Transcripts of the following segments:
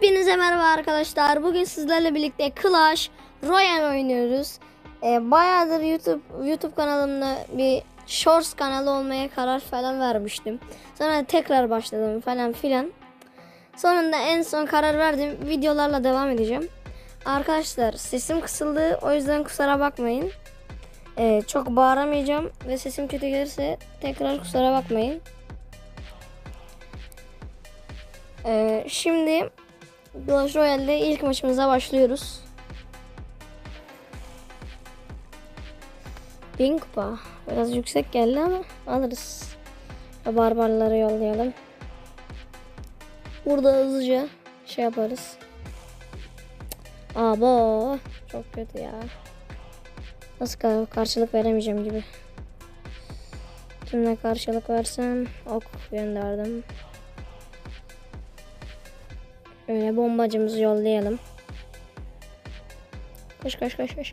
Hepinize merhaba arkadaşlar. Bugün sizlerle birlikte Clash Royale oynuyoruz. Ee, bayağıdır YouTube YouTube kanalımda bir Shorts kanalı olmaya karar falan vermiştim. Sonra tekrar başladım falan filan. Sonunda en son karar verdim. Videolarla devam edeceğim. Arkadaşlar sesim kısıldı. O yüzden kusura bakmayın. Ee, çok bağıramayacağım ve sesim kötü gelirse tekrar kusura bakmayın. Ee, şimdi Clash Royale'de ilk maçımıza başlıyoruz. Bin kupa. Biraz yüksek geldi ama alırız. Barbarları yollayalım. Burada hızlıca şey yaparız. Abo çok kötü ya. Nasıl kar- karşılık veremeyeceğim gibi. Kimle karşılık versem ok gönderdim. Şöyle bombacımızı yollayalım. Koş koş koş koş.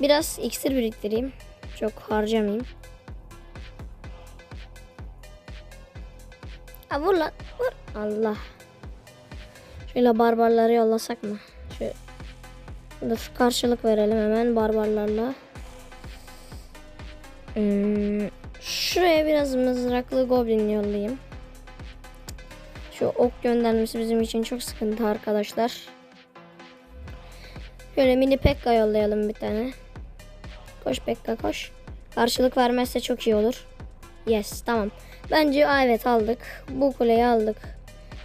Biraz iksir biriktireyim. Çok harcamayayım. Ha, vur lan vur. Allah. Şöyle barbarları yollasak mı? Dur karşılık verelim hemen barbarlarla. Hmm, şuraya biraz mızraklı goblin yollayayım. Şu ok göndermesi bizim için çok sıkıntı arkadaşlar. Şöyle mini Pekka yollayalım bir tane. Koş Pekka koş. Karşılık vermezse çok iyi olur. Yes tamam. Bence aa, evet aldık. Bu kuleyi aldık.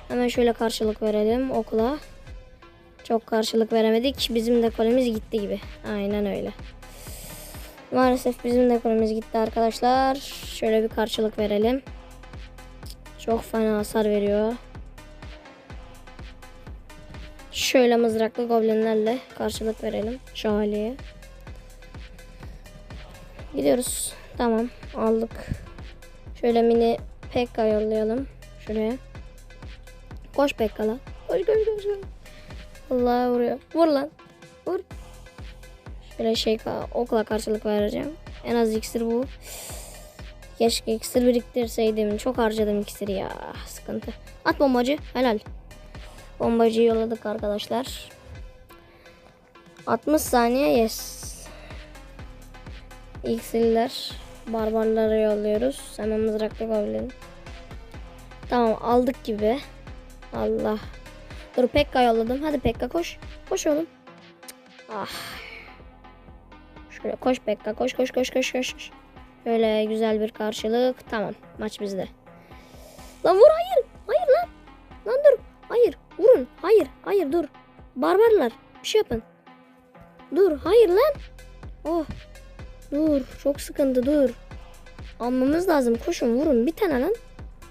Hemen şöyle karşılık verelim okula. Çok karşılık veremedik. Bizim de kulemiz gitti gibi. Aynen öyle. Maalesef bizim de kulemiz gitti arkadaşlar. Şöyle bir karşılık verelim. Çok fena hasar veriyor. Şöyle mızraklı goblinlerle karşılık verelim şövalyeye. Gidiyoruz. Tamam aldık. Şöyle mini Pekka yollayalım. Şuraya. Koş Pekka'la. Koş koş koş. koş. Allah vuruyor. Vur lan. Vur. Şöyle şey okla karşılık vereceğim. En az iksir bu. Keşke iksir biriktirseydim. Çok harcadım iksiri ya. Sıkıntı. At bombacı. Helal. Bombacıyı yolladık arkadaşlar. 60 saniye yes. İksirler. Barbarları yolluyoruz. Hemen mızrakla koyalım. Tamam aldık gibi. Allah. Dur Pekka yolladım. Hadi Pekka koş. Koş oğlum. Ah. Şöyle koş Pekka koş koş koş koş koş. Şöyle güzel bir karşılık. Tamam maç bizde. Lan vur hayır. Vurun. Hayır. Hayır dur. Barbarlar. Bir şey yapın. Dur. Hayır lan. Oh. Dur. Çok sıkıntı dur. Almamız lazım. Koşun vurun. Bir tane lan.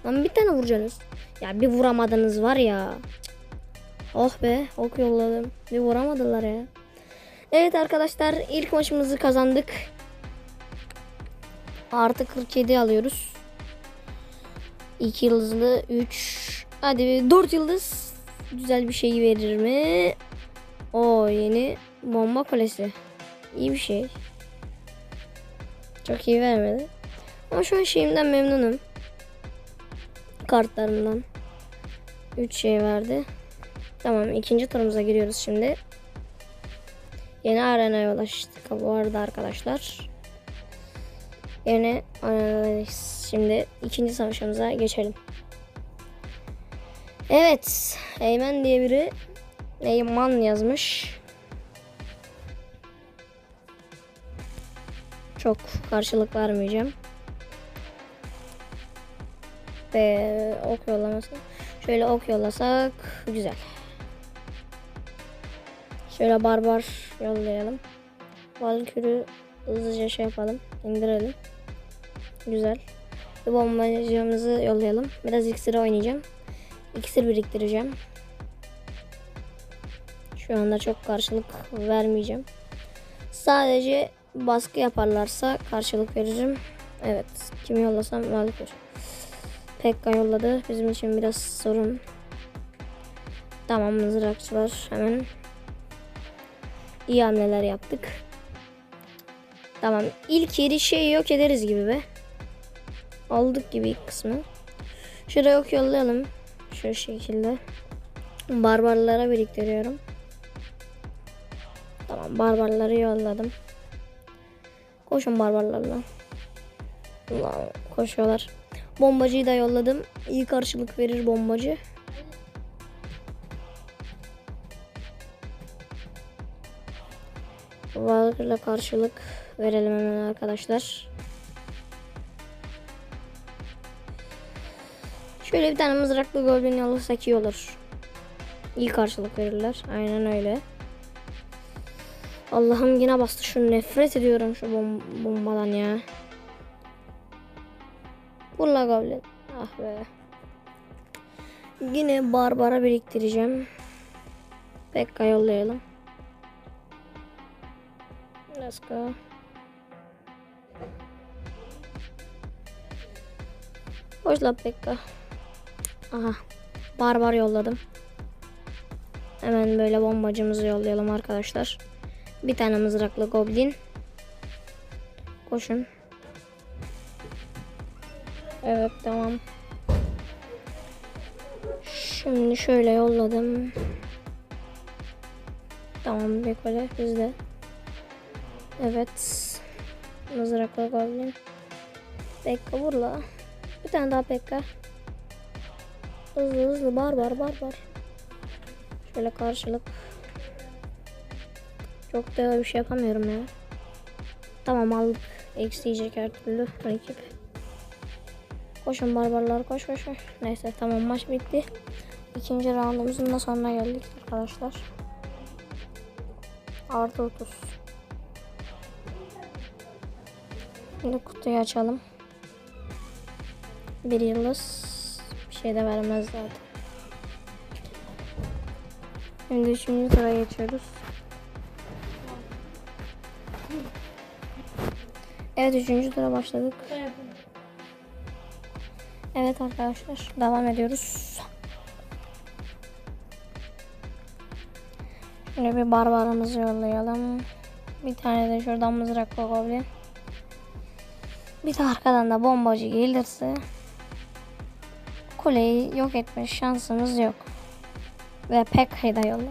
Lan bir tane vuracaksınız. Ya bir vuramadınız var ya. Oh be. Ok yolladım. Bir vuramadılar ya. Evet arkadaşlar ilk maçımızı kazandık. Artı 47 alıyoruz. 2 yıldızlı 3 hadi 4 yıldız güzel bir şey verir mi? O yeni bomba kulesi. İyi bir şey. Çok iyi vermedi. Ama şu an şeyimden memnunum. Kartlarımdan. 3 şey verdi. Tamam ikinci turumuza giriyoruz şimdi. Yeni arenaya ulaştık bu arada arkadaşlar. Yeni. Şimdi ikinci savaşımıza geçelim. Evet. Eymen diye biri Eyman yazmış. Çok karşılık vermeyeceğim. Ve ok yollaması. Şöyle ok yollasak güzel. Şöyle barbar yollayalım. Valkür'ü hızlıca şey yapalım. indirelim. Güzel. Bir bombacımızı yollayalım. Biraz iksir oynayacağım. İksir biriktireceğim. Şu anda çok karşılık vermeyeceğim. Sadece baskı yaparlarsa karşılık veririm. Evet. Kimi yollasam Valkür. Pekka yolladı. Bizim için biraz sorun. Tamam mızrakçılar hemen iyi hamleler yaptık. Tamam ilk yeri şey yok ederiz gibi be. Aldık gibi ilk kısmı. Şuraya ok yollayalım. Şu şekilde. Barbarlara biriktiriyorum. Tamam barbarları yolladım. Koşun barbarlarla. Ulan koşuyorlar. Bombacıyı da yolladım. İyi karşılık verir bombacı. Varla karşılık verelim hemen arkadaşlar. Şöyle bir tane mızraklı goblin yollasak iyi olur. İyi karşılık verirler. Aynen öyle. Allah'ım yine bastı şu nefret ediyorum şu bom bombadan ya. Vur la goblin. Ah be. Yine barbara biriktireceğim. Pekka yollayalım. Let's go. Hoş la Pekka. Aha. Barbar yolladım. Hemen böyle bombacımızı yollayalım arkadaşlar. Bir tane mızraklı goblin. Koşun. Evet tamam. Şimdi şöyle yolladım. Tamam bir kole bizde. Evet. Mızraklı goblin. Pekka vur la. Bir tane daha Pekka. Hızlı hızlı barbar barbar. Şöyle karşılık. Çok da bir şey yapamıyorum ya. Tamam aldık. Eksi yiyecek her türlü rakip. Koşun barbarlar koş koş koş. Neyse tamam maç bitti. İkinci roundumuzun da sonuna geldik arkadaşlar. Artı 30. Şimdi kutuyu açalım. Bir yıldız şey de vermez zaten. Şimdi üçüncü tura geçiyoruz. Evet üçüncü tura başladık. Evet arkadaşlar devam ediyoruz. Şimdi bir barbarımızı yollayalım. Bir tane de şuradan mızraklı goblin. Bir de arkadan da bombacı gelirse kuleyi yok etme şansımız yok. Ve Pekka'yı da yolla.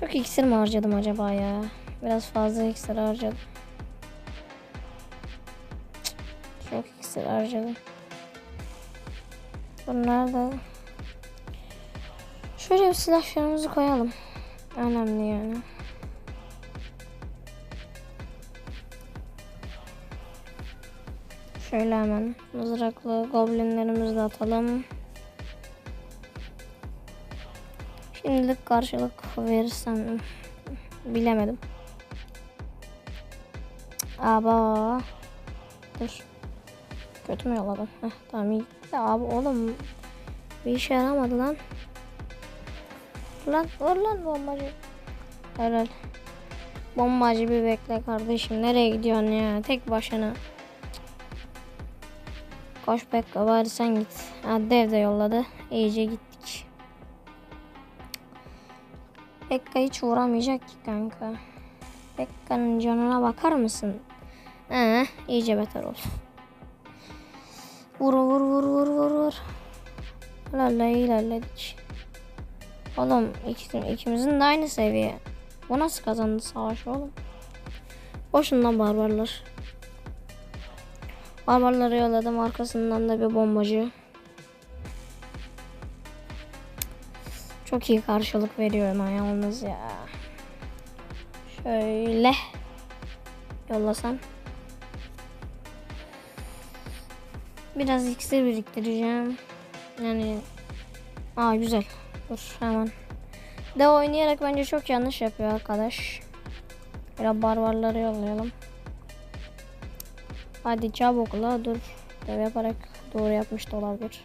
Çok iksir mi harcadım acaba ya? Biraz fazla iksir harcadım. Çok iksir harcadım. Bunlar da Şöyle bir silahlarımızı koyalım. Önemli yani. Şöyle hemen mızraklı goblinlerimizi de atalım. Şimdilik karşılık verirsem bilemedim. Aba. Dur. Kötü mü yolladım? Heh, tamam iyi. Abi oğlum bir işe yaramadı lan. Lan dur lan bombacı. Helal. Bombacı bir bekle kardeşim. Nereye gidiyorsun ya? Tek başına. Koş Pekka bari sen git. Ha, dev de yolladı. İyice gittik. Pekka hiç uğramayacak ki kanka. Pekka'nın canına bakar mısın? Ee, iyice beter ol. Vur vur vur vur vur vur. Lalla ilerledik. Oğlum iki, ikimizin de aynı seviye. Bu nasıl kazandı savaşı oğlum? Boşundan barbarlar. Barbarları yolladım arkasından da bir bombacı. Çok iyi karşılık veriyor ama yalnız ya. Şöyle yollasam. Biraz iksir biriktireceğim. Yani Aa güzel. Dur hemen. De oynayarak bence çok yanlış yapıyor arkadaş. Biraz barbarları yollayalım. Hadi çabuk la dur. Dev yaparak doğru yapmış da olabilir.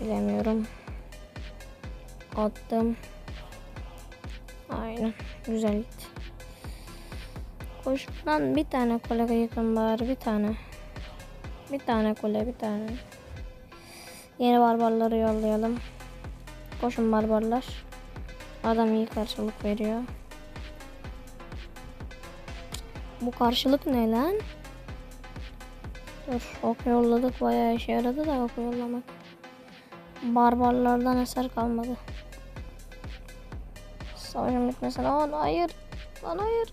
Bilemiyorum. Attım. Aynen. Güzel gitti. Koş lan bir tane kule yıkın bari bir tane. Bir tane kule bir tane. Yeni barbarları yollayalım. Koşun barbarlar. Adam iyi karşılık veriyor. Bu karşılık ne lan? Dur ok yolladık bayağı işe yaradı da ok yollamak. Barbarlardan eser kalmadı. Savaşın bitmesine. Lan hayır. Lan hayır.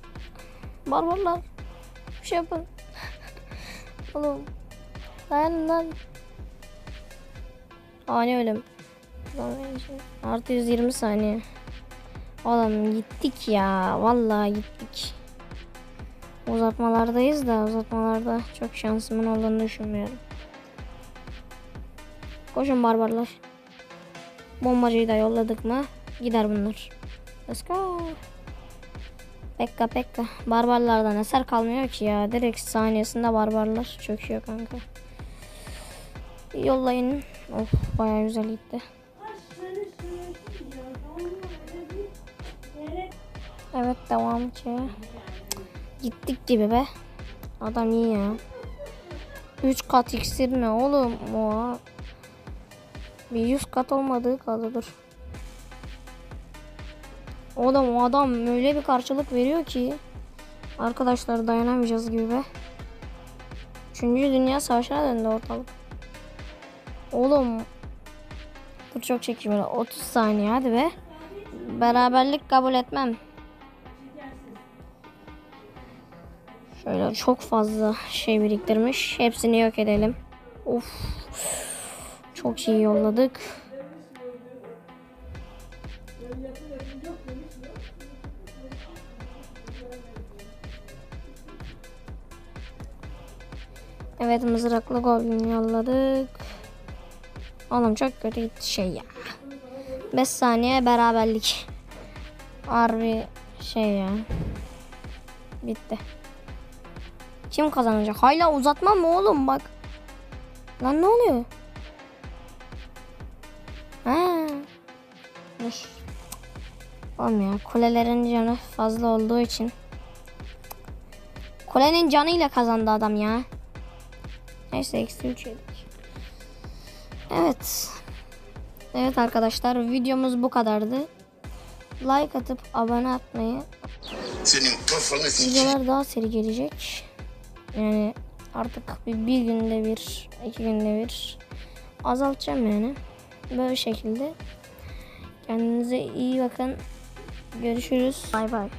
Barbarlar. Bir şey yapın. Oğlum. Lan lan. Ani ölüm. Artı 120 saniye. Oğlum gittik ya. Vallahi gittik. Uzatmalardayız da uzatmalarda çok şansımın olduğunu düşünmüyorum. Koşun barbarlar. Bombacıyı da yolladık mı gider bunlar. Let's go. Pekka pekka. Barbarlardan eser kalmıyor ki ya. Direkt saniyesinde barbarlar çöküyor kanka. Yollayın. Of bayağı güzel gitti. Evet devam ki. Gittik gibi be. Adam iyi ya. 3 kat iksir ne oğlum? Oha. Bir 100 kat olmadığı kaldı dur. Oğlum o adam öyle bir karşılık veriyor ki. Arkadaşlar dayanamayacağız gibi be. Üçüncü Dünya Savaşı'na döndü ortalık. Oğlum. Dur çok çekişmeli. 30 saniye hadi be. Beraberlik kabul etmem. Şöyle çok fazla şey biriktirmiş. Hepsini yok edelim. Of. Çok iyi yolladık. Evet mızraklı goblin yolladık. Oğlum çok kötü gitti şey ya. 5 saniye beraberlik. Harbi şey ya. Bitti. Kim kazanacak? Hala uzatma mı oğlum bak. Lan ne oluyor? Ha. Dur. Oğlum ya kulelerin canı fazla olduğu için. Kulenin canıyla kazandı adam ya. Neyse eksi 3 yedik. Evet. Evet arkadaşlar videomuz bu kadardı. Like atıp abone atmayı. Senin kafanı. Videolar daha seri gelecek. Yani artık bir, bir günde bir, iki günde bir azaltacağım yani. Böyle şekilde. Kendinize iyi bakın. Görüşürüz. Bay bay.